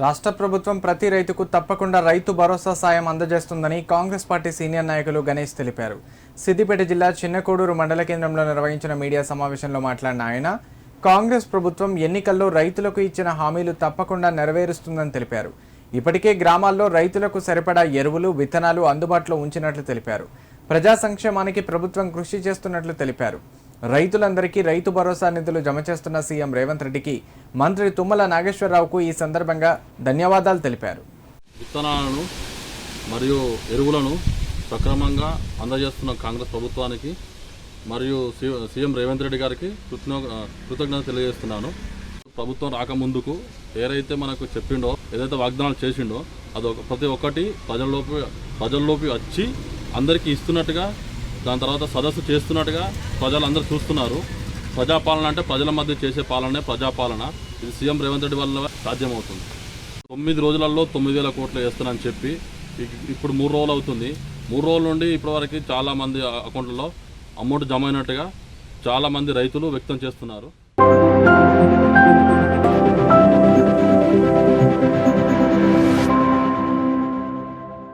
రాష్ట్ర ప్రభుత్వం ప్రతి రైతుకు తప్పకుండా రైతు భరోసా సాయం అందజేస్తుందని కాంగ్రెస్ పార్టీ సీనియర్ నాయకులు గణేష్ తెలిపారు. సిద్దిపేట జిల్లా చిన్నకోడూరు మండల కేంద్రంలో నిర్వహించిన మీడియా సమావేశంలో మాట్లాడిన ఆయన కాంగ్రెస్ ప్రభుత్వం ఎన్నికల్లో రైతులకు ఇచ్చిన హామీలు తప్పకుండా నెరవేరుస్తుందని తెలిపారు. ఇప్పటికే గ్రామాల్లో రైతులకు సరిపడా ఎరువులు విత్తనాలు అందుబాటులో ఉంచినట్లు తెలిపారు. ప్రజా సంక్షేమానికి ప్రభుత్వం కృషి చేస్తున్నట్లు తెలిపారు. రైతులందరికీ రైతు భరోసా నిధులు జమ చేస్తున్న సీఎం రేవంత్ రెడ్డికి మంత్రి తుమ్మల నాగేశ్వరరావుకు ఈ సందర్భంగా ధన్యవాదాలు తెలిపారు. విత్తనాలను మరియు ఎరువులను సక్రమంగా అందజేస్తున్న కాంగ్రెస్ ప్రభుత్వానికి మరియు సీఎం రేవంత్ రెడ్డి గారికి కృతజ్ఞ కృతజ్ఞత తెలియజేస్తున్నాను. ప్రభుత్వం రాకముందుకు ఏదైతే మనకు చెప్పిండో ఏదైతే వాగ్దానాలు చేసిండో అది ప్రతి ఒక్కటి ప్రజల్లోపి ప్రజల్లోకి వచ్చి అందరికీ ఇస్తున్నట్టుగా దాని తర్వాత సదస్సు చేస్తున్నట్టుగా ప్రజలందరూ చూస్తున్నారు. ప్రజాపాలన అంటే ప్రజల మధ్య చేసే పాలనే ప్రజాపాలన. ఇది సీఎం రేవంత్ రెడ్డి వల్ల సాధ్యమవుతుంది. తొమ్మిది రోజులలో తొమ్మిది వేల కోట్లు వేస్తానని చెప్పి ఇప్పుడు మూడు రోజులు అవుతుంది. మూడు రోజుల నుండి ఇప్పటివరకు వరకు చాలామంది అకౌంట్లలో అమౌంట్ జమ అయినట్టుగా చాలామంది రైతులు వ్యక్తం చేస్తున్నారు.